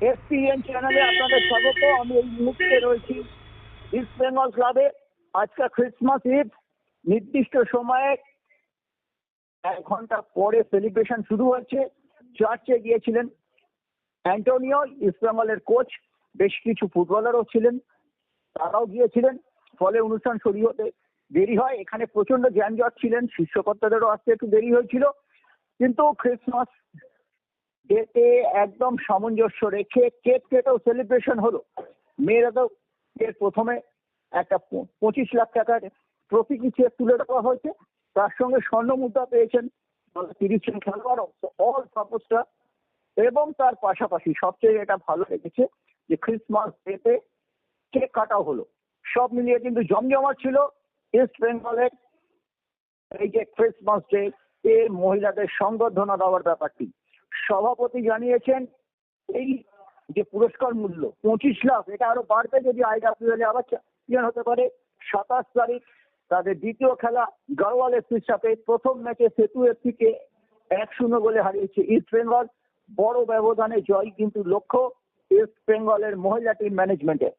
SPN চ্যানেলে আপনাদের স্বাগত। আমি এই মুহূর্তে রয়েছি ইস্ট বেঙ্গল ক্লাবে আজকে ক্রিসমাস ইভ নির্দিষ্ট সময়ে এক ঘণ্টা পরে সেলিব্রেশন শুরু হয়েছে। চার্চে গিয়েছিলেন অ্যান্টোনিও ইস্ট বেঙ্গলের কোচ বেশ কিছু ফুটবলারও ছিলেন। তারাও গিয়েছিলেন। ফলে অনুষ্ঠান শুরু হতে দেরি হয়। এখানে প্রচণ্ড যানজট ছিলেন। শীর্ষকর্তাদেরও আসতে একটু দেরি হয়েছিল। কিন্তু ক্রিসমাস ডেতে একদম সামঞ্জস্য রেখে কেক কেটেও সেলিব্রেশন হলো। মেয়েরা তো এর প্রথমে একটা পঁচিশ লাখ টাকার প্রতীকী চেক তুলে দেওয়া হয়েছে। তার সঙ্গে স্বর্ণ মুদ্রা পেয়েছেন তিরিশ জন খেলোয়াড় অল সাপোর্টসরা এবং তার পাশাপাশি সবচেয়ে এটা ভালো লেগেছে যে ক্রিসমাস ডেতে কেক কাটাও হলো। সব মিলিয়ে কিন্তু জমজমাট ছিল ইস্ট বেঙ্গলের এই যে ক্রিসমাস ডে এ মহিলাদের সংবর্ধনা দেওয়ার ব্যাপারটি। সভাপতি জানিয়েছেন এই যে পুরস্কার মূল্য, পঁচিশ লাখ, এটা আরও বাড়বে যদি আইডাব্লিউএল আবার চ্যাম্পিয়ন হতে পারে। সাতাশ তারিখ তাদের দ্বিতীয় খেলা গাড়োয়াল এফসির সাথে প্রথম ম্যাচে সেতু এফসিকে এক শূন্য গোলে হারিয়েছে ইস্ট বেঙ্গল বড় ব্যবধানে জয় কিন্তু লক্ষ্য ইস্ট বেঙ্গলের মহিলা টিম ম্যানেজমেন্টের